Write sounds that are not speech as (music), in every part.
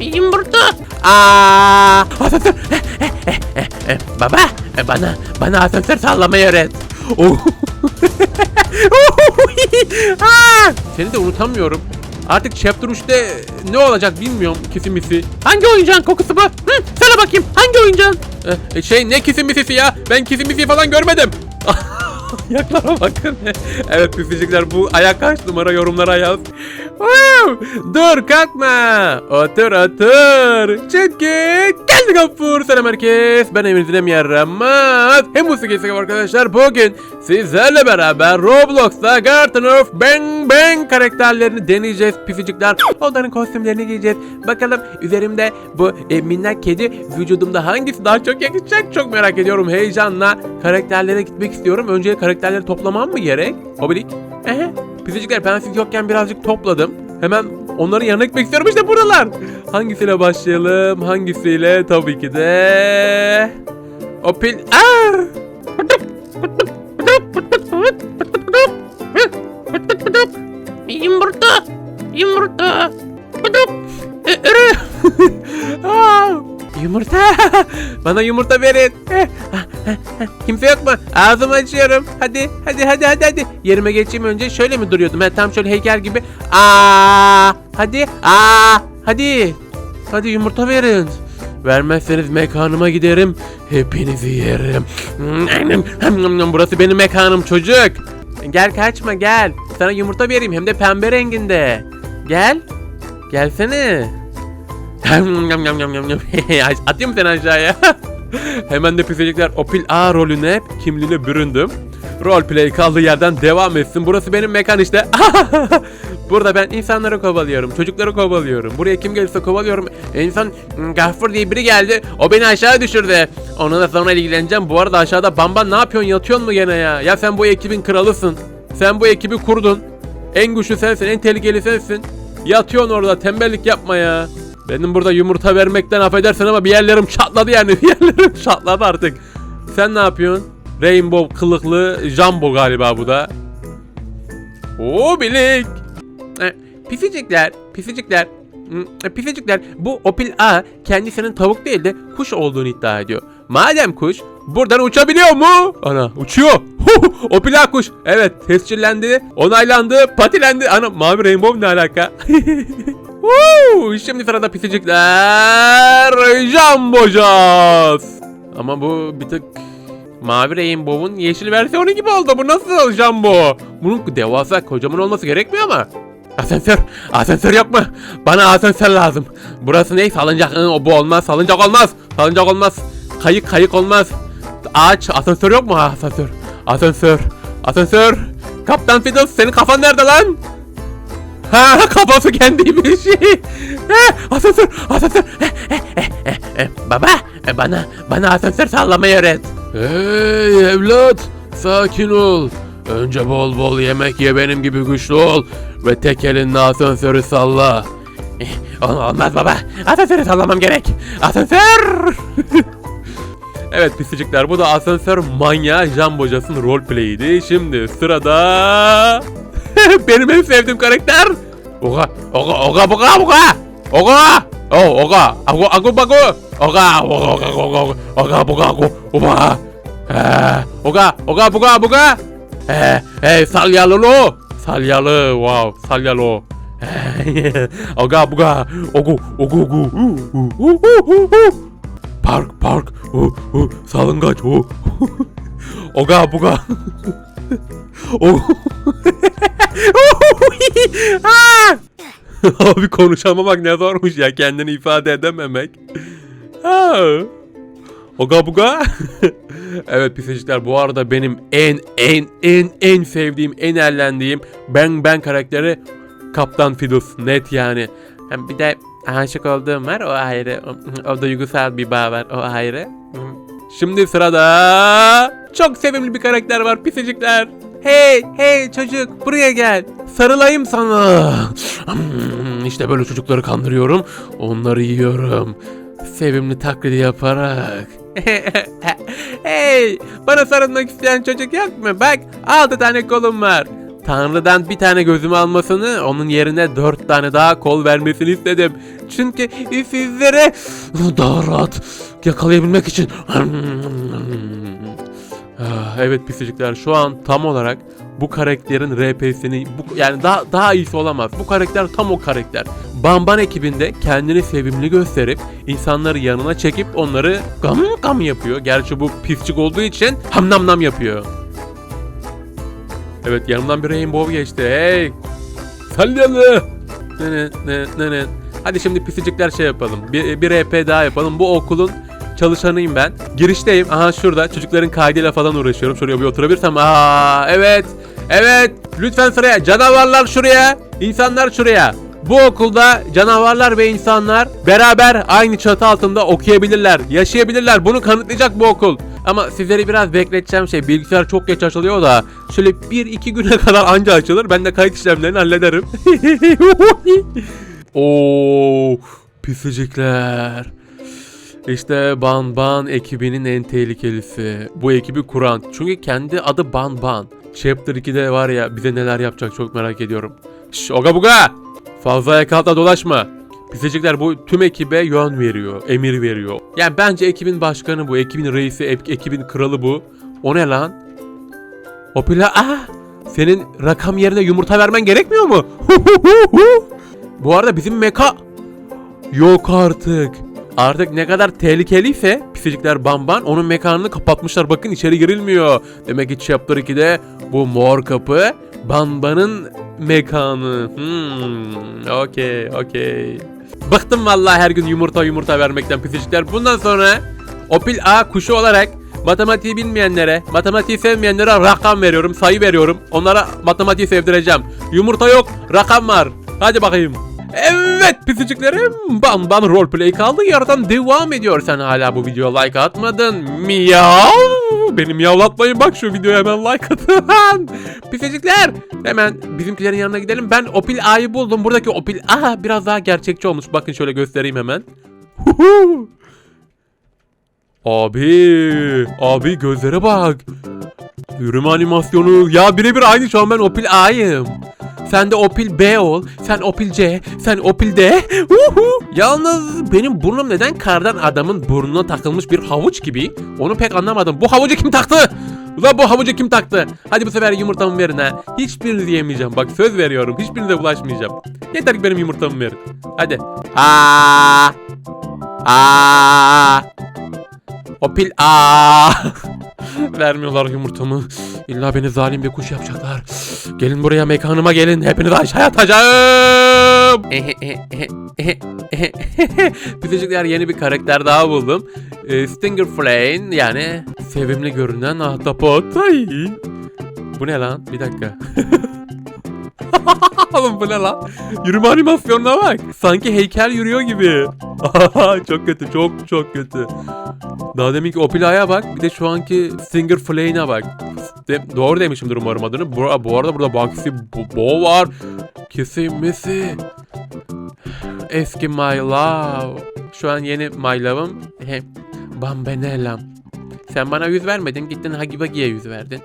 Yumurta. Aa, asansör. Eh, eh, eh. Baba, bana bana asansör sallamayı öğret. Oh. (laughs) Seni de unutamıyorum. Artık Chapter 3'te ne olacak bilmiyorum kisimisi. Hangi oyuncağın kokusu bu? Hı, söyle bakayım hangi oyuncağın? Eh, şey ne kisimisisi ya? Ben kisimisi falan görmedim. (laughs) Ayaklara bakın. evet pisicikler bu ayak kaç numara yorumlara yaz. Dur kalkma. Otur otur. Çekil. Geldi kapur. Selam herkes. Ben Emir Dilem Yaramaz. Hem bu sikesi arkadaşlar. Bugün sizlerle beraber Roblox'ta Garden of Bang Bang karakterlerini deneyeceğiz pisicikler. Onların kostümlerini giyeceğiz. Bakalım üzerimde bu e, minnak kedi vücudumda hangisi daha çok yakışacak çok merak ediyorum. Heyecanla karakterlere gitmek istiyorum. Önce karakterleri toplamam mı gerek? Obilik. Ehe. Pisicikler ben siz yokken birazcık topladım. Hemen onların yanına gitmek istiyorum işte buralar. Hangisiyle başlayalım? Hangisiyle? Tabii ki de... Opil... Aa! Yumurta! Yumurta! Aa, (laughs) Yumurta! (laughs) Bana yumurta verin. Kimse yok mu? Ağzımı açıyorum. Hadi, hadi, hadi, hadi, hadi. Yerime geçeyim önce. Şöyle mi duruyordum? Ben tam şöyle heykel gibi. Aa, hadi, aa, hadi. Hadi yumurta verin. Vermezseniz mekanıma giderim. Hepinizi yerim. Burası benim mekanım çocuk. Gel kaçma gel. Sana yumurta vereyim hem de pembe renginde. Gel. Gelsene. Atayım seni aşağıya. (laughs) Hemen de pisecekler Opil A rolüne kimliğine büründüm. Roleplay kaldığı yerden devam etsin. Burası benim mekan işte. (laughs) Burada ben insanları kovalıyorum. Çocukları kovalıyorum. Buraya kim gelirse kovalıyorum. En son hmm, Gaffur diye biri geldi. O beni aşağı düşürdü. Onunla sonra ilgileneceğim. Bu arada aşağıda Bamban ne yapıyorsun? Yatıyorsun mu gene ya? Ya sen bu ekibin kralısın. Sen bu ekibi kurdun. En güçlü sensin. En tehlikeli sensin. Yatıyorsun orada. Tembellik yapma ya. Benim burada yumurta vermekten affedersin ama bir yerlerim çatladı yani. (laughs) Bir yerlerim çatladı artık. Sen ne yapıyorsun? Rainbow kılıklı Jumbo galiba bu da. Oo bilik. E, Pisicikler, pisicikler, hmm, e, pisicikler bu Opil A kendisinin tavuk değil de kuş olduğunu iddia ediyor. Madem kuş buradan uçabiliyor mu? Ana uçuyor. Opil A kuş. Evet tescillendi, onaylandı, patilendi. Ana mavi rainbow ne alaka? (laughs) Şimdi sırada pisicikler Jambocaz. Ama bu bir tık Mavi Rainbow'un yeşil versiyonu gibi oldu. Bu nasıl Jumbo? Bunun devasa kocaman olması gerekmiyor mu? Asansör. Asansör mu? Bana asansör lazım. Burası ne? Salıncak. O bu olmaz. Salıncak olmaz. Salıncak olmaz. Kayık kayık olmaz. Ağaç. Asansör yok mu? Asansör. Asansör. Asansör. Kaptan Fiddles senin kafan nerede lan? Ha (laughs) kafası kendiymiş. (laughs) Ha, asansör, asansör. Eh, eh, eh. Baba, bana bana asansör sallamayı öğret. Hey evlat, sakin ol. Önce bol bol yemek ye benim gibi güçlü ol ve tek elinle asansörü salla. Eh, ol- Olmaz baba. Asansörü sallamam gerek. Asansör. (laughs) evet pisicikler bu da asansör manyağı Jambocas'ın roleplay'iydi. Şimdi sırada (laughs) benim en sevdiğim karakter. Oga, oga, oga, oga, oga, oga, oh, oga, agu, agu, bagu, oga, oga, oga, oga, oga, oga, oga, oga, Eh, oga, oga, buga, buga, eh, hey, salyalı lo, salyalı, wow, salyalı. (laughs) Oga, buga, ogu, ogu, ogu. Park, park, uh, uh, salıngaç, uh. (laughs) oga, buga. (laughs) Ah! Abi konuşamamak ne zormuş ya kendini ifade edememek. Oga buga. (laughs) evet pisecikler bu arada benim en en en en sevdiğim en erlendiğim Bang Bang karakteri Kaptan Fiddles net yani. Hem bir de aşık olduğum var o ayrı. O, o duygusal bir bağ var o ayrı. Şimdi sırada çok sevimli bir karakter var pisecikler. Hey hey çocuk buraya gel. Sarılayım sana. (laughs) İşte böyle çocukları kandırıyorum. Onları yiyorum. Sevimli taklidi yaparak. (laughs) hey bana sarılmak isteyen çocuk yok mu? Bak altı tane kolum var. Tanrı'dan bir tane gözümü almasını, onun yerine dört tane daha kol vermesini istedim. Çünkü sizlere daha rahat yakalayabilmek için. (laughs) Ah, evet pisicikler şu an tam olarak bu karakterin RP'sini bu, yani daha daha iyisi olamaz. Bu karakter tam o karakter. Bamban ekibinde kendini sevimli gösterip insanları yanına çekip onları gam gam yapıyor. Gerçi bu piscik olduğu için ham nam nam yapıyor. Evet yanımdan bir Rainbow geçti. Hey! Salyalı! Ne ne ne ne ne. Hadi şimdi pisicikler şey yapalım. Bir, bir RP daha yapalım. Bu okulun çalışanıyım ben. Girişteyim. Aha şurada çocukların kaydıyla falan uğraşıyorum. Şuraya bir oturabilirsem. Aa evet. Evet. Lütfen sıraya. Canavarlar şuraya. İnsanlar şuraya. Bu okulda canavarlar ve insanlar beraber aynı çatı altında okuyabilirler, yaşayabilirler. Bunu kanıtlayacak bu okul. Ama sizleri biraz bekleteceğim şey bilgisayar çok geç açılıyor da şöyle 1-2 güne (laughs) kadar anca açılır. Ben de kayıt işlemlerini hallederim. (laughs) Oo, pisicikler. İşte Ban Ban ekibinin en tehlikelisi. Bu ekibi kuran. Çünkü kendi adı Ban Ban. Chapter 2'de var ya bize neler yapacak çok merak ediyorum. Şş oga buga! Fazla yakalta dolaşma. Pisicikler bu tüm ekibe yön veriyor, emir veriyor. Yani bence ekibin başkanı bu, ekibin reisi, ek- ekibin kralı bu. O ne lan? O pila... Ah! Senin rakam yerine yumurta vermen gerekmiyor mu? bu arada bizim meka... Yok artık. Artık ne kadar tehlikeliyse pisicikler bamban onun mekanını kapatmışlar. Bakın içeri girilmiyor. Demek ki Chapter 2'de bu mor kapı Bamban'ın mekanı. Hmm, okey okey. Bıktım vallahi her gün yumurta yumurta vermekten pisicikler. Bundan sonra Opil A kuşu olarak matematiği bilmeyenlere, matematiği sevmeyenlere rakam veriyorum, sayı veriyorum. Onlara matematiği sevdireceğim. Yumurta yok, rakam var. Hadi bakayım. Evet pisiciklerim Ban Ban Roleplay kaldı yerden devam ediyor. Sen hala bu videoya like atmadın. Miyav. Beni miyavlatmayın bak şu videoya hemen like atın. (laughs) Pisicikler hemen bizimkilerin yanına gidelim. Ben Opil A'yı buldum. Buradaki Opil A biraz daha gerçekçi olmuş. Bakın şöyle göstereyim hemen. Abi, abi gözlere bak. Yürüme animasyonu. Ya birebir aynı şu an ben Opil A'yım. Sen de Opil B ol. Sen Opil C. Sen Opil D. Uhu. Yalnız benim burnum neden kardan adamın burnuna takılmış bir havuç gibi? Onu pek anlamadım. Bu havucu kim taktı? Ulan bu havucu kim taktı? Hadi bu sefer yumurtamı verin ha. Hiçbirinizi yemeyeceğim. Bak söz veriyorum. Hiçbirinize bulaşmayacağım. Yeter ki benim yumurtamı verin. Hadi. Aa. Aa. Opil aa. (laughs) (laughs) Vermiyorlar yumurtamı. İlla beni zalim bir kuş yapacaklar. Gelin buraya mekanıma gelin. Hepinizi aşağı atacağım. (laughs) Pisicikler yeni bir karakter daha buldum. Ee, Stinger Flame yani sevimli görünen ahtapot. Ay. Bu ne lan? Bir dakika. (laughs) Oğlum bu ne lan? Yürüme animasyonuna bak. Sanki heykel yürüyor gibi. (laughs) çok kötü, çok çok kötü. Daha deminki Opila'ya bak. Bir de şu anki Stinger Flame'e bak. De- doğru demişimdir umarım adını. Bu, bu arada burada Baxi Bo, var. Kesinmesi. Eski My Love. Şu an yeni My Love'ım. Bambenelam. Sen bana yüz vermedin. Gittin Hagi Bagi'ye yüz verdin.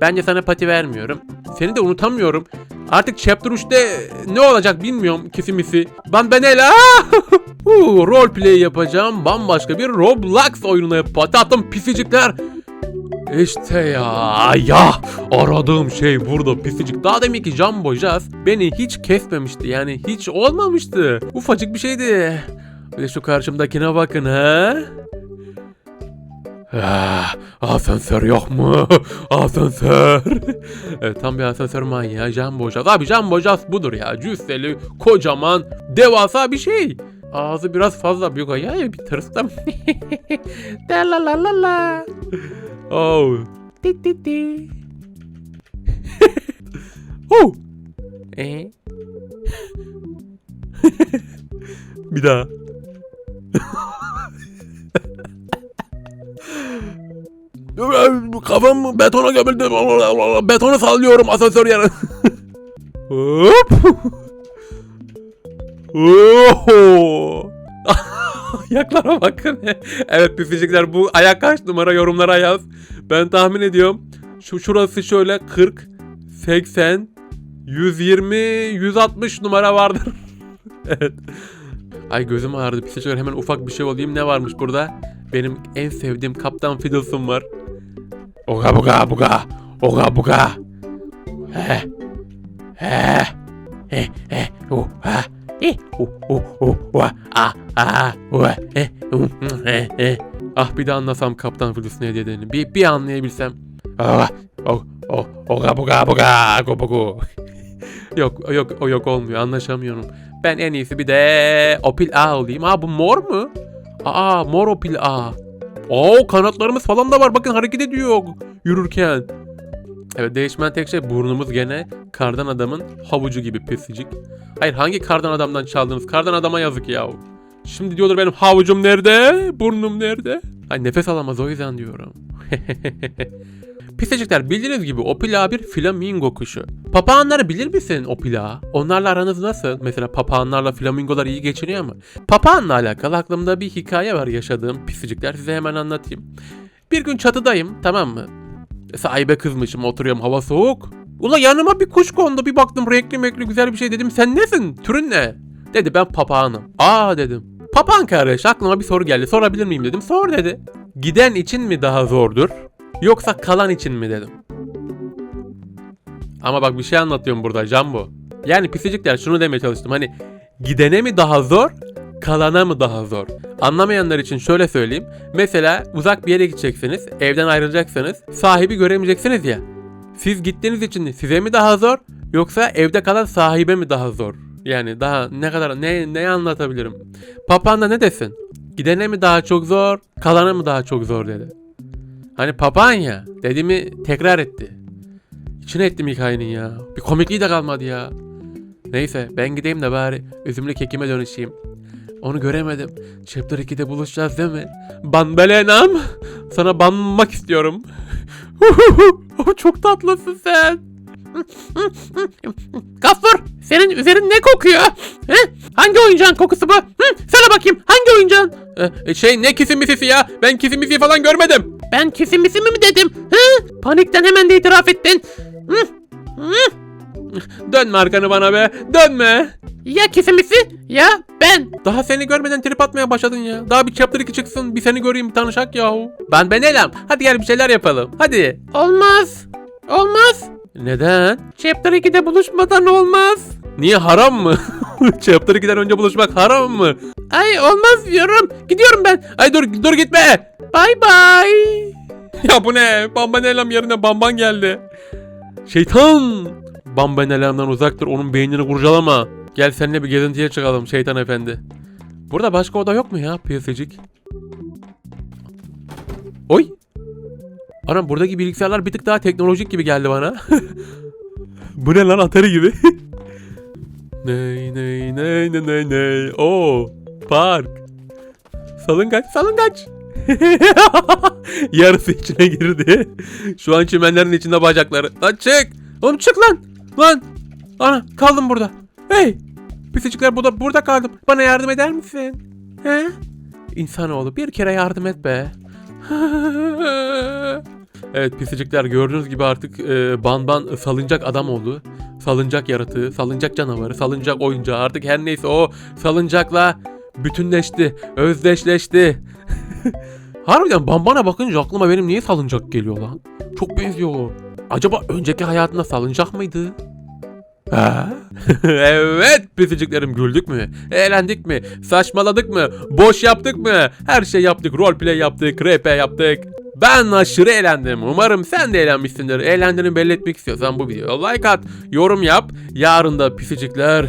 Bence sana pati vermiyorum. Seni de unutamıyorum. Artık Chapter 3'te ne olacak bilmiyorum kesimisi. Ben ben el uh, (laughs) roleplay yapacağım. Bambaşka bir Roblox oyununa pati attım pisicikler. İşte ya ya aradığım şey burada pisicik. Daha demek ki Jumbo Jazz beni hiç kesmemişti yani hiç olmamıştı. Ufacık bir şeydi. Bir de şu karşımdakine bakın ha. Ah, asansör yok mu? (laughs) Asansör. evet, tam bir asansör manyağı Jumbo Jazz. Abi Jumbo Jazz budur ya. Cüsseli, kocaman, devasa bir şey. Ağzı biraz fazla büyük. Ya bir tırstım. (laughs) la la la la. Oh. Ti ti ti. (laughs) oh. Ee? bir daha. Kafam betona gömüldü. Betonu sallıyorum asansör yarın. (laughs) Hop. Oho. (laughs) Ayaklara bakın. evet pisicikler bu ayak kaç numara yorumlara yaz. Ben tahmin ediyorum. Şu şurası şöyle 40, 80, 120 160 numara vardır. (laughs) evet. Ay gözüm ağrıdı. Pisleşiyor hemen ufak bir şey olayım. Ne varmış burada? Benim en sevdiğim Kaptan Fiddleston var. Oga buga buga. Oga buga. He. He. He. He. Oh. Ha. Eh. Oh. Oh. Oh. Wa. Ah. Ah. Wa. Eh. Um. Eh. Eh. Ah bir de anlasam Kaptan ne dediğini. Bir, bir anlayabilsem. Ah. Oga buga buga. Go bugu. (laughs) yok yok o yok olmuyor anlaşamıyorum. Ben en iyisi bir de Opil A olayım. Ha bu mor mu? Aa mor Opil A. Oo kanatlarımız falan da var. Bakın hareket ediyor yürürken. Evet değişmeyen tek şey burnumuz gene kardan adamın havucu gibi pisicik. Hayır hangi kardan adamdan çaldınız? Kardan adama yazık ya. Şimdi diyorlar benim havucum nerede? Burnum nerede? Ay nefes alamaz o yüzden diyorum. (laughs) Pisicikler bildiğiniz gibi opila bir flamingo kuşu. Papağanları bilir misin opila? Onlarla aranız nasıl? Mesela papağanlarla flamingolar iyi geçiniyor mu? Papağanla alakalı aklımda bir hikaye var yaşadığım pisicikler size hemen anlatayım. Bir gün çatıdayım tamam mı? Sahibe kızmışım oturuyorum hava soğuk. Ula yanıma bir kuş kondu bir baktım renkli mekli güzel bir şey dedim sen nesin türün ne? Dedi ben papağanım. Aa dedim. Papağan kardeş aklıma bir soru geldi sorabilir miyim dedim sor dedi. Giden için mi daha zordur yoksa kalan için mi dedim. Ama bak bir şey anlatıyorum burada Jambo. Yani pisicikler şunu demeye çalıştım hani gidene mi daha zor kalana mı daha zor? Anlamayanlar için şöyle söyleyeyim. Mesela uzak bir yere gideceksiniz, evden ayrılacaksınız, sahibi göremeyeceksiniz ya. Siz gittiğiniz için size mi daha zor yoksa evde kalan sahibe mi daha zor? Yani daha ne kadar ne ne anlatabilirim? Papağan da ne desin? Gidene mi daha çok zor, kalana mı daha çok zor dedi. Hani papağan ya dediğimi tekrar etti. İçine ettim hikayenin ya. Bir komikliği de kalmadı ya. Neyse ben gideyim de bari üzümlü kekime dönüşeyim. Onu göremedim. Chapter 2'de buluşacağız değil mi? Banbelenam. Sana banmak istiyorum. (laughs) Çok tatlısın sen. Gaffur senin üzerin ne kokuyor? He? Hangi oyuncağın kokusu bu? Hı? Söyle bakayım hangi oyuncağın? Ee, şey ne kisimisi ya? Ben kisimisi falan görmedim. Ben kisimisi mi dedim? Hı? Panikten hemen de itiraf ettin. Hı? Hı? Dönme arkanı bana be. Dönme. Ya kesimisi ya ben. Daha seni görmeden trip atmaya başladın ya. Daha bir chapter 2 çıksın bir seni göreyim bir tanışak yahu. Ben ben Elam. Hadi gel bir şeyler yapalım. Hadi. Olmaz. Olmaz. Neden? Chapter 2'de buluşmadan olmaz. Niye haram mı? (laughs) chapter 2'den önce buluşmak haram mı? Ay olmaz diyorum. Gidiyorum ben. Ay dur dur gitme. Bay bay. (laughs) Ya bu ne? Bamban Elam yerine Bamban geldi. Şeytan! Bamban Elam'dan uzak dur onun beynini kurcalama. Gel seninle bir gezintiye çıkalım şeytan efendi. Burada başka oda yok mu ya piyasacık? Oy! Anam buradaki bilgisayarlar bir tık daha teknolojik gibi geldi bana. (laughs) Bu ne lan Atari gibi. (laughs) ney ney ney ney ney ney. Oo, park. Salıngaç, salıngaç. (laughs) Yarısı içine girdi. Şu an çimenlerin içinde bacakları. Lan çık. Oğlum çık lan. Lan. Ana kaldım burada. Hey. Pisicikler burada, burada kaldım. Bana yardım eder misin? He? İnsanoğlu bir kere yardım et be. Evet pisicikler gördüğünüz gibi artık e, Banban salıncak adam oldu. Salıncak yaratığı, salıncak canavarı, salıncak oyuncağı artık her neyse o salıncakla bütünleşti, özdeşleşti. (laughs) Harbiden Bamban'a bakınca aklıma benim niye salıncak geliyor lan? Çok benziyor. Acaba önceki hayatında salıncak mıydı? (laughs) Evet pisiciklerim güldük mü? Eğlendik mi? Saçmaladık mı? Boş yaptık mı? Her şey yaptık. Roleplay yaptık. RP yaptık. Ben aşırı eğlendim. Umarım sen de eğlenmişsindir. Eğlendiğini belli etmek istiyorsan bu videoya like at. Yorum yap. Yarın da pisicikler.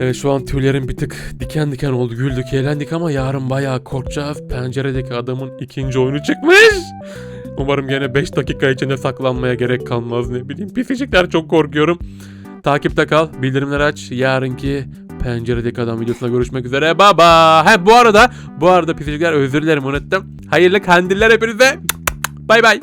Evet şu an tüylerim bir tık diken diken oldu. Güldük eğlendik ama yarın bayağı korkacağız. Penceredeki adamın ikinci oyunu çıkmış. Umarım gene 5 dakika içinde saklanmaya gerek kalmaz ne bileyim. Pisicikler çok korkuyorum. Takipte kal, bildirimleri aç. Yarınki penceredeki adam videosunda görüşmek üzere. Baba. He bu arada, bu arada pisicikler özür dilerim unuttum. Hayırlı kandiller hepinize. Bay bay.